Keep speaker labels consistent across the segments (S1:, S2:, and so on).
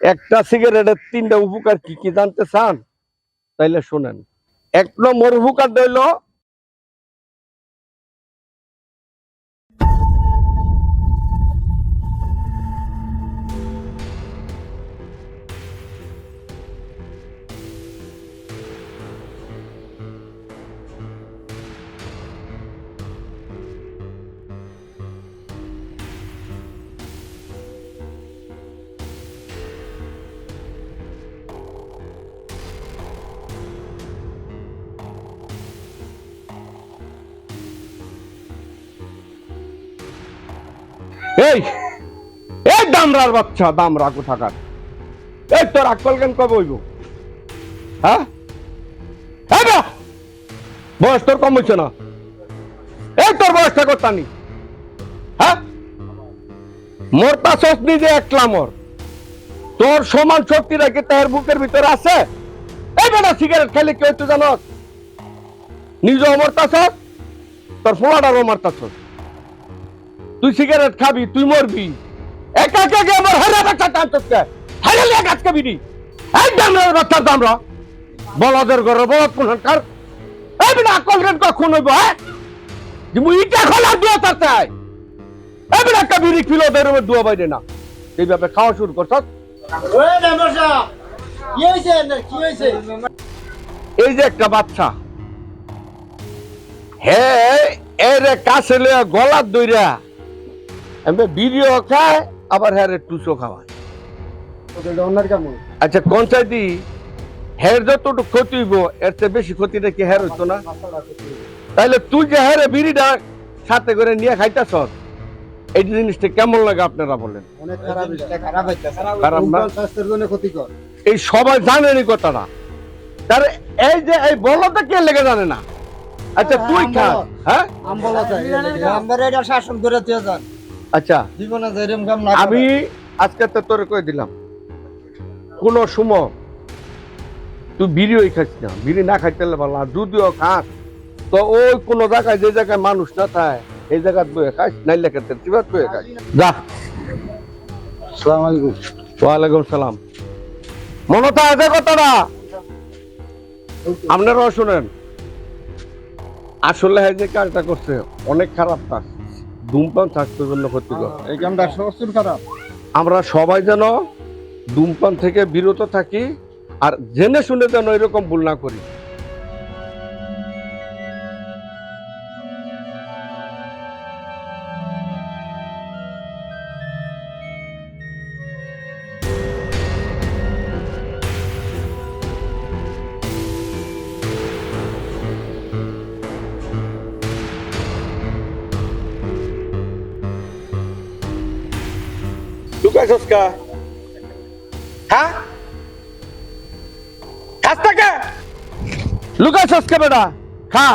S1: একটা সিগারেটের তিনটা উপকার কি কি জানতে চান? তাইলে শোনেন। এক নম্বর উপকার হইল এই এই দামরার বাচ্চা দামরা কোথাকার এই তোর আকল কেন কবে হইব? হ্যাঁ? এই বয়স তোর কম হইছে না। এই তোর বয়সটা করতানি হ্যাঁ? মরতা সস নিজে একলা মর। তোর সমান শক্তি রেখে তার বুকের ভিতরে আছে। এই বেটা সিগারেট খাইলে কেউ তো জানো নিজে অমরতাছস তোর ফোলাটার অমরতাছস তুই সিগারেট খাবি তুই মরবি। একা একা গে আমার হারা বাচ্চা টানছস কে হারা লিয়া গাছ খাবি নি। একদম রে বাচ্চার দামরা বলদের ঘরে বলদ কোন কার। এই বিনা আকল রেন কখন হইব হ্যাঁ? যে মুই ইটা খোলা দুয়া তাতে এই বিনা একটা বিড়ি কিলো দেড় দুয়া বাইরে না। এইভাবে খাওয়া শুরু করছস?
S2: ওই মেম্বার কি হয়েছে কি হয়েছে
S1: এই যে একটা বাচ্চা। হে এর কাছে গলার দইরা। এমনি বিড়িও খায় আবার হ্যাঁ টুসো খাওয়ায়। আচ্ছা কোন চাইদি হের যতটুকু ক্ষতি হইব এর চেয়ে বেশি ক্ষতিটা কি হের হইতো না? তাহলে তুই যে হেরে বিড়িটা সাথে করে নিয়ে খাইতাছ এই জিনিসটা কেমন লাগে আপনারা বলেন?
S2: অনেক খারাপ
S1: না?
S2: স্বাস্থ্যের জন্য ক্ষতিকর।
S1: এই সবাই জানেন এই কথাটা। তার এই যে এই বলটা কে লেগে জানে না? আচ্ছা তুই খা। হ্যাঁ?
S2: এটা শাসন করে দিয়ে যান।
S1: আচ্ছা। আমি আজকে তো তোরে কয়ে দিলাম? কোন সময় তুই খাইস না। বিড়ি না খাইতে ভালো আর যদিও খাস তো ওই কোন জায়গায় যে জায়গায় মানুষ না থাকে এই বয়ে খাইস নাইলে খেতে চিবাত বয়ে খাইস। যা।
S2: আসসালামু আলাইকুম
S1: ওয়ালাইকুম সালাম। মনতা আছে কথাটা? আপনারাও শুনেন। আসলে যে কাজটা করছে অনেক খারাপ কাজ। ধূমপান স্বাস্থ্যের জন্য ক্ষতিকর। আমরা সবাই যেন ধূমপান থেকে বিরত থাকি আর জেনে শুনে যেন এরকম ভুল না করি। লুকাইছস কা হ্যাঁ? খাস টাকা লুকাইছস কে বেটা খা।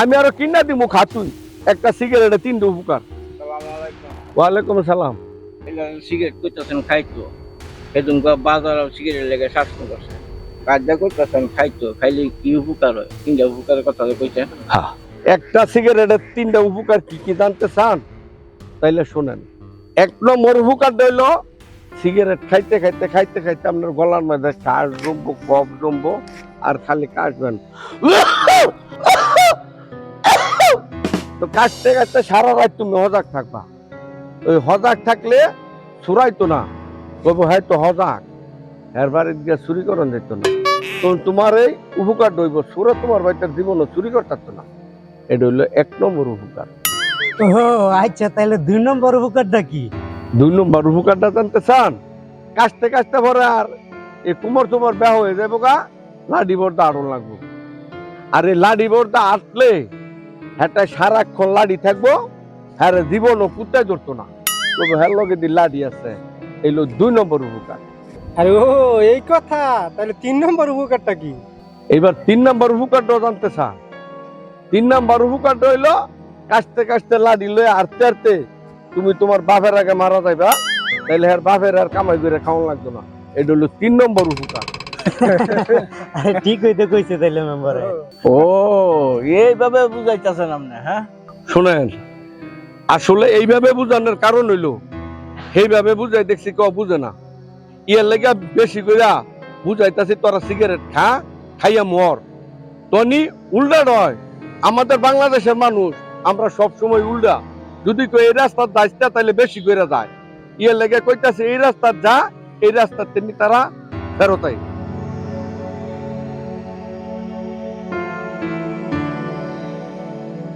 S1: আমি আরও কিনা দিমু খা তুই। একটা সিগারেটে তিনটে উপকার। ওয়ালাইকুম সালাম
S3: সিগারেট করতেছেন খাইতো। সেদিন বাজার সিগারেট লেগে শাসন করছে। কাজটা করতেছেন খাইতো। খাইলে কি উপকার হয়? তিনটা উপকারের কথা কইছে।
S1: হ্যাঁ। একটা সিগারেটের তিনটা উপকার কি কি জানতে চান? তাইলে শোনেন। এক নম্বর উপকার হইল সিগারেট খাইতে খাইতে খাইতে খাইতে আপনার গলার মধ্যে শ্বাস জমবো, কফ জমবো, আর খালি কাশবেন। তো কাশতে কাশতে সারা রাত তুমি হজাক থাকবা। ওই হজাক থাকলে সুরাইতো না। তবু হয়তো হজাক। এর বাড়ির গিয়ে চুরি করন যেত না। তো তোমার এই উপকার দইব, সুরা তোমার বাড়িতে জীবনও চুরি করতে না। এটা হইল এক নম্বর উপকার।
S4: ও আচ্ছা তাহলে দুই নম্বর উপকারটা কি?
S1: দুই নম্বর উপকারটা জানতে চান? কাশতে কাশতে পরে আর এই কুমোর তোমার ব্যাহ হয়ে যাব গা লাডি বর্দা আড়ন লাগবো। আর এই লাডি বর্দা আসলে একটা সারাক্ষণ লাডি থাকব হ্যাঁ জীবনও কুত্তায় ধরতো না। তবে হ্যাঁ লগে দি লাডি আছে এইলো দুই নম্বর উপকার।
S4: আরে ও এই কথা তাহলে তিন নম্বর উপকারটা কি?
S1: এইবার তিন নম্বর উপকারটা জানতে চান। তিন নম্বর উপকারটা হইল কাশতে কাশতে লাডি লয়ে আরতে আরতে তুমি তোমার বাপের আগে মারা যাইবা তাইলে আর বাপের আর কামাই করে খাওয়ান লাগতো না। এটা হলো তিন নম্বর উপকার।
S4: ঠিক হইতে কইছে তাইলে মেম্বারে
S1: ও
S3: এইভাবে বুঝাইতেছেন আপনি হ্যাঁ?
S1: শুনেন আসলে এইভাবে বুঝানোর কারণ হইল সেইভাবে বুঝাই দেখছি কেউ বুঝে না। ইয়ের লেগে বেশি কইরা বুঝাইতাছি তোরা সিগারেট খা খাইয়া মর। তনি উল্টা নয় আমাদের বাংলাদেশের মানুষ আমরা সব সময় উল্টা। যদি কেউ এই রাস্তার যাইতে তাহলে বেশি করে যায়। ইয়ে লেগে কইতাছে, এই রাস্তার যা, এই রাস্তার তেমনি তারা ফেরত